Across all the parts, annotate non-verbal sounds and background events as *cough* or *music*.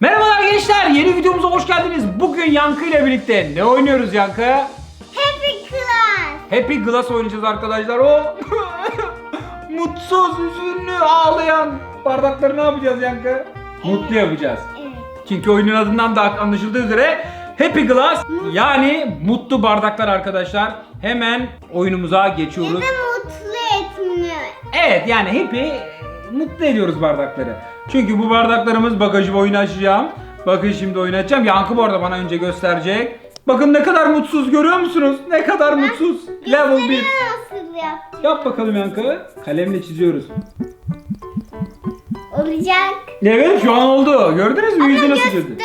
Merhabalar gençler, yeni videomuza hoş geldiniz. Bugün Yankı ile birlikte ne oynuyoruz Yankı? Happy Class. Happy Glass oynayacağız arkadaşlar. O *laughs* mutsuz, üzünlü, ağlayan bardakları ne yapacağız Yankı? Mutlu yapacağız. Evet. Çünkü oyunun adından da anlaşıldığı üzere Happy Glass yani mutlu bardaklar arkadaşlar. Hemen oyunumuza geçiyoruz. Bizi mutlu etmiyor. Evet yani happy mutlu ediyoruz bardakları. Çünkü bu bardaklarımız bagajı oyunu açacağım. Bakın şimdi oyunu açacağım. Yankı bu arada bana önce gösterecek. Bakın ne kadar mutsuz görüyor musunuz? Ne kadar mutsuz. Level 1. Gösteriyor nasıl yap? Bakalım Yankı. Kalemle çiziyoruz. Olacak. Evet şu an oldu. Gördünüz mü yüzü nasıl? Gösteriyor.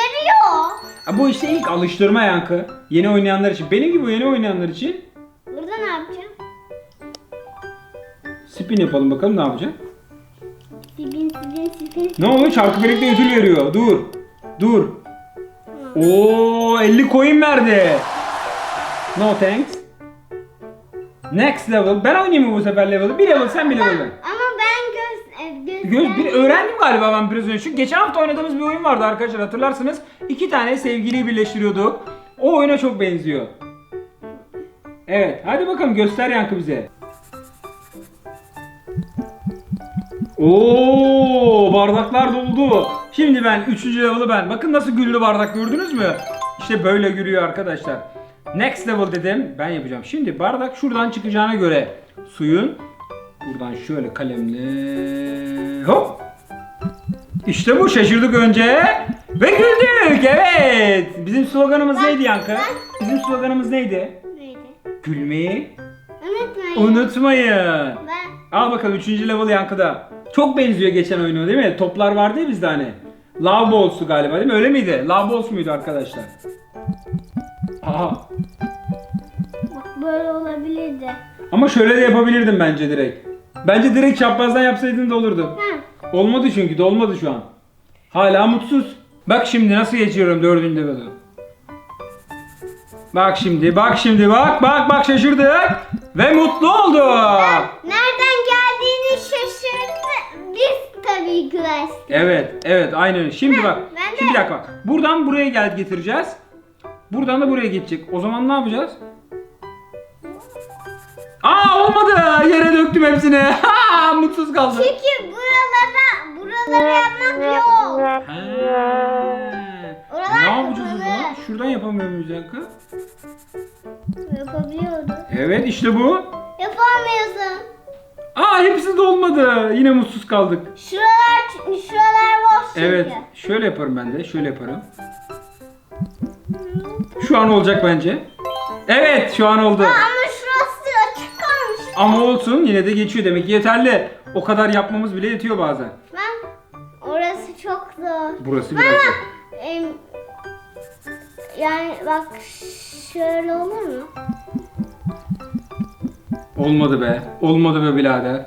Ha, Bu işte ilk alıştırma Yankı. Yeni oynayanlar için. Benim gibi yeni oynayanlar için. Burada ne yapacağım? Spin yapalım bakalım ne yapacak. Sipin sipin sipin. Ne oluyor? Çarkı birlikte ödül veriyor. Dur. Dur. Oo 50 coin verdi. No thanks. Next level. Ben oynayayım mı bu sefer level'ı? Bir level sen bir level ben. Ama ben göz, e, göz, Göz, bir öğrendim galiba ben biraz önce. Çünkü geçen hafta oynadığımız bir oyun vardı arkadaşlar hatırlarsınız. İki tane sevgiliyi birleştiriyorduk. O oyuna çok benziyor. Evet hadi bakalım göster Yankı bize. Oo bardaklar doldu. Şimdi ben 3. level'ı ben. Bakın nasıl güllü bardak gördünüz mü? İşte böyle gülüyor arkadaşlar. Next level dedim. Ben yapacağım. Şimdi bardak şuradan çıkacağına göre suyun buradan şöyle kalemle hop. İşte bu şaşırdık önce ve güldük. Evet. Bizim sloganımız neydi Yankı? Bizim sloganımız neydi? Neydi? Gülmeyi Unutmayın. unutmayın. Ben Al bakalım 3. level yankıda. Çok benziyor geçen oyunu değil mi? Toplar vardı ya bizde hani. Love Balls'u galiba değil mi? Öyle miydi? Love Balls muydu arkadaşlar? Aha. bak böyle olabilirdi. Ama şöyle de yapabilirdim bence direkt. Bence direkt çaprazdan yapsaydın da olurdu. Ha. Olmadı çünkü de olmadı şu an. Hala mutsuz. Bak şimdi nasıl geçiyorum dördüncü level'ı. Bak şimdi, bak şimdi, bak, bak, bak şaşırdık. Ve mutlu oldu. Nereden Tabii Class. Evet, evet aynen. Şimdi bak. ben Şimdi bir dakika bak. Buradan buraya gel getireceğiz. Buradan da buraya geçecek. O zaman ne yapacağız? Aa olmadı. Yere döktüm hepsini. Ha, *laughs* mutsuz kaldı. Çünkü buralara, buralara yapmak yok. Ha. Oralar Ne yapacağız o kapalı. zaman? Şuradan yapamıyor muyuz Yankı? Yapabiliyordu. Evet işte bu. Yapamıyorsun. Aa hepsi de olmadı. Yine mutsuz kaldık. Şuralar, şuralar boş çünkü. Evet. Şöyle yaparım ben de. Şöyle yaparım. Şu an olacak bence. Evet şu an oldu. Ama şurası açık kalmış. Ama olsun yine de geçiyor demek ki yeterli. O kadar yapmamız bile yetiyor bazen. Ben, orası çok zor. Burası biraz em, yani bak şöyle olur mu? Olmadı be. Olmadı be birader.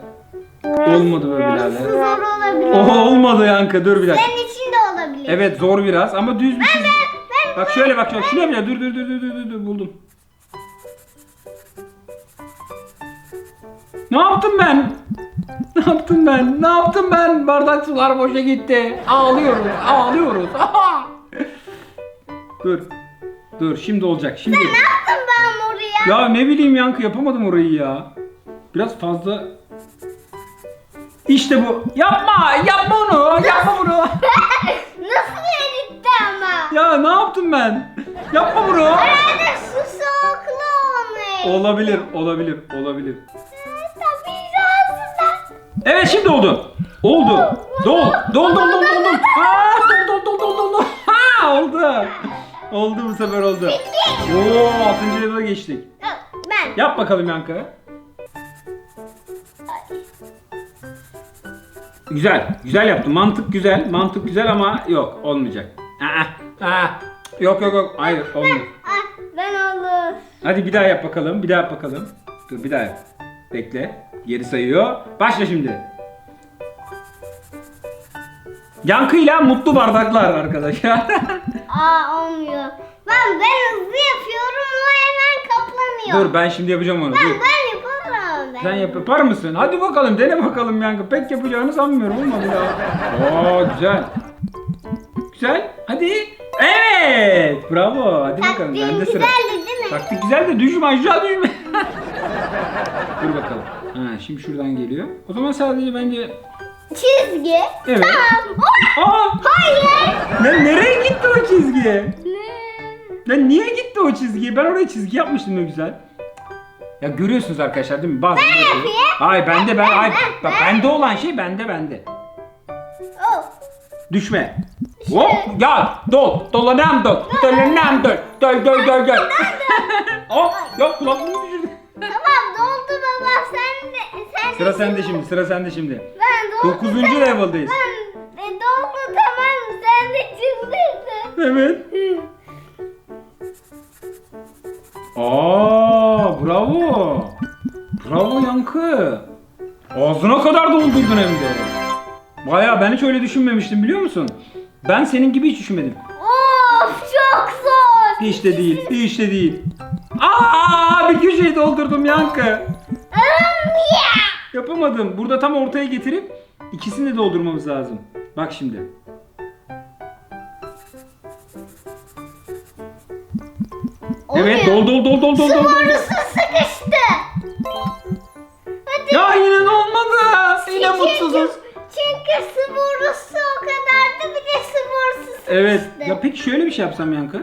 Olmadı be Burası birader. zor olabilir. Oho olmadı yankı dur bir dakika. Senin için de olabilir. Evet zor biraz ama düz bir çizgi. Ben, Bak şöyle bak şöyle. Şunu yapacağım. Dur dur dur dur dur dur, dur buldum. Ne yaptım ben? Ne yaptım ben? Ne yaptım ben? Bardak sular boşa gitti. Ağlıyoruz, ağlıyoruz. *laughs* dur. Dur şimdi olacak. Şimdi. ne yaptım oraya? Ya ne bileyim yankı yapamadım orayı ya. Biraz fazla. İşte bu. Yapma, yapma onu. Yapma bunu. *laughs* Nasıl eritti ama? Ya ne yaptım ben? Yapma bunu. Herhalde su soğuklu olmuş. Olabilir, olabilir, olabilir. Tabii aslında. Evet şimdi oldu. Oldu. Dol. Dol dol dol dol dol. *laughs* Aa, dol dol dol dol dol dol. Ha oldu. Oldu bu sefer oldu. Oo 6. level'a geçtik. Ben. Yap bakalım Yankı. Güzel. Güzel yaptın. Mantık güzel. Mantık güzel ama yok olmayacak. Aa, aa. Yok yok yok. Hayır olmuyor. Ah, ben olur. Hadi bir daha yap bakalım. Bir daha yap bakalım. Dur bir daha yap. Bekle. Geri sayıyor. Başla şimdi. Yankıyla mutlu bardaklar arkadaşlar. *laughs* Aa olmuyor. Ben ben hızlı yapıyorum o hemen kaplanıyor. Dur ben şimdi yapacağım onu. Ben Dur. ben yaparım. Ben. Sen yap yapar mısın? Hadi bakalım dene bakalım Yankı. Pek yapacağını sanmıyorum olmadı ya. Oo güzel. Güzel. Hadi. Evet. Bravo. Hadi bakalım. Taktiğin Bende sıra. güzeldi değil mi? Taktik güzel de düşme aşağı düşme. *laughs* Dur bakalım. Ha, şimdi şuradan geliyor. O zaman sadece bence... Çizgi. Evet. Tamam. Oh, Aa! hayır. Lan nereye gitti o çizgi? Lan niye gitti o çizgi? Ben oraya çizgi yapmıştım ne güzel. Ya görüyorsunuz arkadaşlar değil mi? Bazı ben yapayım. Hayır bende ben, ben, bak, ben. bende olan şey bende bende. Oh. Düşme. Hop ya dol dolanam dol dolanam dol dol dol dol dol. *laughs* Hop yok kulaklığımı düşürdüm. Tamam doldu baba sen de sen de Sıra sende şimdi sıra sende şimdi. Ben. Dokuzuncu level'dayız. Ben e, doldu tamam sen de çıldırdın. Evet. Aa bravo. Bravo Yankı. Ağzına kadar doldurdun hem de. Baya ben hiç öyle düşünmemiştim biliyor musun? Ben senin gibi hiç düşünmedim. Of çok zor. Hiç de değil, hiç de değil. Aa bir köşeyi doldurdum Yankı. Yapamadım. Burada tam ortaya getirip ikisini de doldurmamız lazım. Bak şimdi. Evet dol dol dol dol dol dol. borusu sıkıştı. Hadi. Ya yine olmadı. Yine Çünkü- mutsuzuz. Çünkü su borusu o kadardı bir de su borusu sıkıştı. Evet. Ya peki şöyle bir şey yapsam Yankı.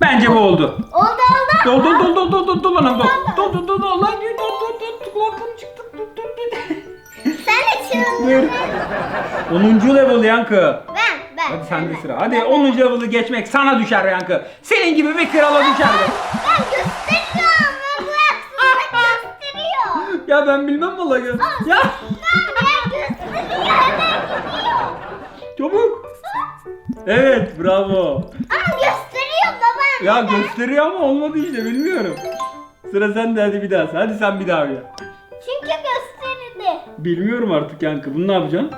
Bence bu oldu. Oldu oldu. Dol dol dol dol dol dol dol anam dol. Dol dol dol dol lan dol dol dol çıktı. Dol, dol, dol. Sen de. Buyur. 10. level Yankı. Ben ben. Hadi sende ben. sıra. Hadi 10. level'ı geçmek sana düşer Yankı. Senin gibi bir krala düşer be. Ben gösteriyorum. Ben bu haksızlık gösteriyor. *laughs* Ya ben bilmem vallahi. Ya. ya. Ben gösteriyor hemen gidiyor. Çabuk. Evet bravo. Ama gösteriyor babam. Ya gösteriyor ama olmadı işte bilmiyorum. Sıra sende hadi bir daha. Hadi sen bir daha ya. Çünkü. Bilmiyorum artık Yankı. Bunu ne yapacaksın?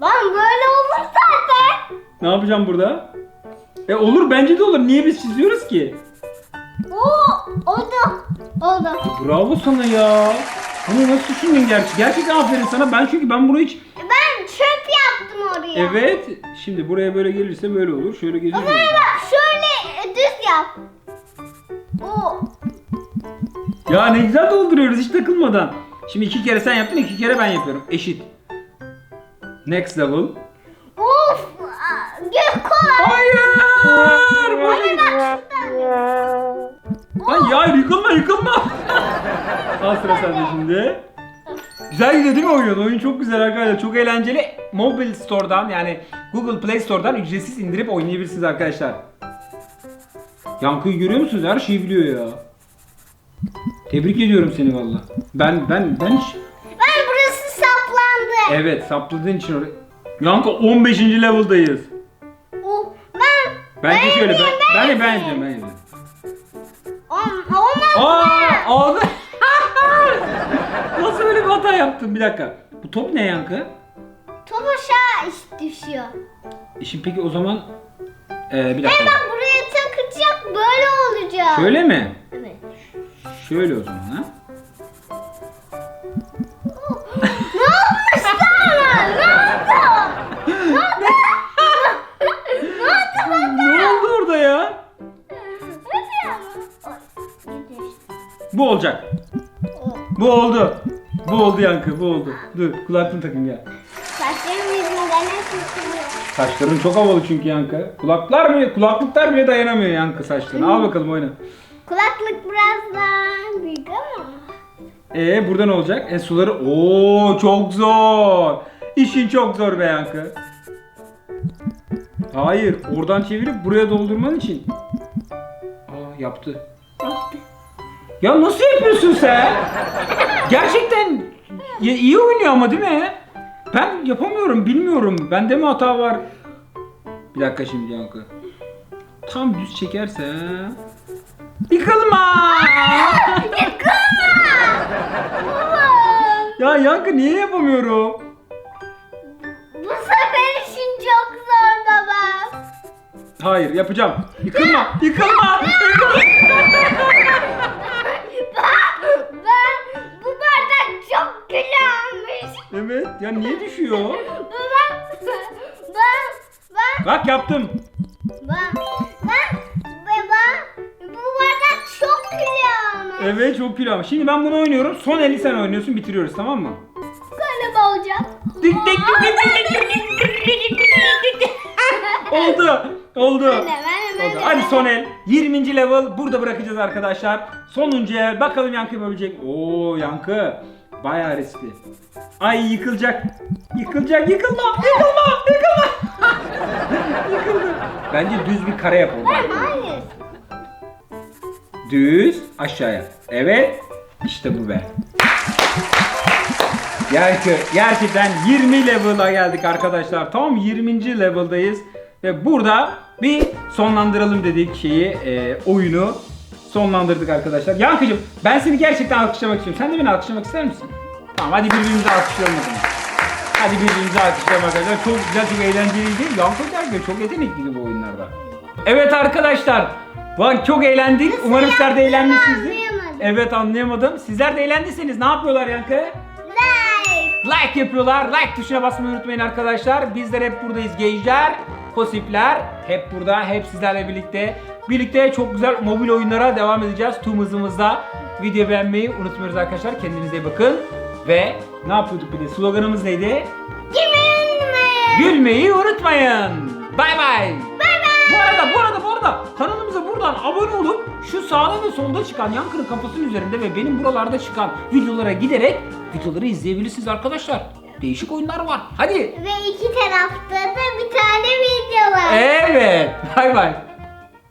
Ben böyle olur zaten. Ne yapacağım burada? E olur bence de olur. Niye biz çiziyoruz ki? Oo, oldu. Oldu. Bravo sana ya. Bunu nasıl düşündün gerçi? Gerçekten aferin sana. Ben çünkü ben bunu hiç... Ben çöp yaptım oraya. Evet. Şimdi buraya böyle gelirse böyle olur. Şöyle O gelirse zaman bak şöyle e, düz yap. Oo. Ya ne güzel dolduruyoruz hiç takılmadan. Şimdi iki kere sen yaptın, iki kere ben yapıyorum. Eşit. Next level. Of. aa, Gök kolay. Hayır! Hayır. Lan ya yıkılma yıkılma. *laughs* Al sıra sende şimdi. Güzel gidiyor değil mi oyun? Oyun çok güzel arkadaşlar. Çok eğlenceli. Mobile Store'dan yani Google Play Store'dan ücretsiz indirip oynayabilirsiniz arkadaşlar. Yankı'yı görüyor musunuz? Her şeyi biliyor ya. Tebrik ediyorum seni valla. Ben ben ben hiç... Ben burası saplandı. Evet sapladığın için oraya... Yankı 15. level'dayız. O, ben Bence şöyle ben ben de ben yapıyorum ben. Ol- Olmaz. Aa ağzı. *laughs* Nasıl böyle bir hata yaptın? Bir dakika. Bu top ne Yankı? Top aşağı iş düşüyor. E şimdi peki o zaman ee, bir dakika. Hem bak buraya takacak böyle olacak. Şöyle mi? Şöyle o zaman ha. ne oldu? Orada ya? Bu olacak. Bu oldu. Bu oldu Yankı bu oldu. Dur kulaklığını takın gel. Saçlarım yüzünden ne tutuluyor? Saçların çok havalı çünkü Yankı. Kulaklar bile, kulaklıklar bile dayanamıyor Yankı saçlarına. Al bakalım oyna. Kulaklık biraz daha büyük ama. Ee burada ne olacak? E suları... Oo çok zor. İşin çok zor be Yankı. Hayır oradan çevirip buraya doldurman için. Aa yaptı. Ya nasıl yapıyorsun sen? Gerçekten ya, iyi oynuyor ama değil mi? Ben yapamıyorum, bilmiyorum. Bende mi hata var? Bir dakika şimdi Yankı. Tam düz çekerse... Yıkılma! ya Yankı niye yapamıyorum? Bu sefer işin çok zor baba. Hayır yapacağım. Yıkılma! Yıkılma! ben bu bardak çok güzelmiş. evet ya niye düşüyor? Baba Bak yaptım. Bak. Bak. Evet çok kilo ama. Şimdi ben bunu oynuyorum. Son 50 sen oynuyorsun bitiriyoruz tamam mı? Galiba olacak. Dik dik dik dik dik dik dik dik dik dik dik. Oldu. Oldu. Ben de, ben de, ben Oldu. de, Hadi de. son el. 20. level burada bırakacağız arkadaşlar. Sonuncu el. Bakalım Yankı yapabilecek. Oo Yankı. Bayağı riskli. Ay yıkılacak. Yıkılacak. Yıkılma. Yıkılma. Yıkılma. Yıkıldı. Bence düz bir kare yapalım. Hayır. Düz aşağıya. Evet. İşte bu be. Yankı gerçekten 20 level'a geldik arkadaşlar. Tam 20. level'dayız. Ve burada bir sonlandıralım dedik şeyi, e, oyunu sonlandırdık arkadaşlar. Yankıcığım ben seni gerçekten alkışlamak istiyorum. Sen de beni alkışlamak ister misin? Tamam hadi birbirimizi alkışlayalım o zaman. Hadi birbirimizi alkışlayalım arkadaşlar. Çok güzel, çok eğlenceliydi. Yankı gerçekten çok yetenekliydi bu oyunlarda. Evet arkadaşlar. Bak çok eğlendik. Umarım sizler de eğlenmişsinizdir. anlayamadım. Evet anlayamadım. Sizler de eğlendiyseniz ne yapıyorlar Yankı? Like. Like yapıyorlar. Like tuşuna basmayı unutmayın arkadaşlar. Bizler hep buradayız gençler. Kosipler hep burada. Hep sizlerle birlikte. Birlikte çok güzel mobil oyunlara devam edeceğiz. Tüm hızımızda. Video beğenmeyi unutmuyoruz arkadaşlar. Kendinize iyi bakın. Ve ne yapıyorduk bir de? Sloganımız neydi? Gülmeyin. Gülmeyi unutmayın. Bay bay. Bay bay. Bu arada bu arada bu arada kanalımıza buradan abone olup şu sağda ve solda çıkan yankının kafasının üzerinde ve benim buralarda çıkan videolara giderek videoları izleyebilirsiniz arkadaşlar. Değişik oyunlar var. Hadi. Ve iki tarafta da bir tane video var. Evet. Bay bay.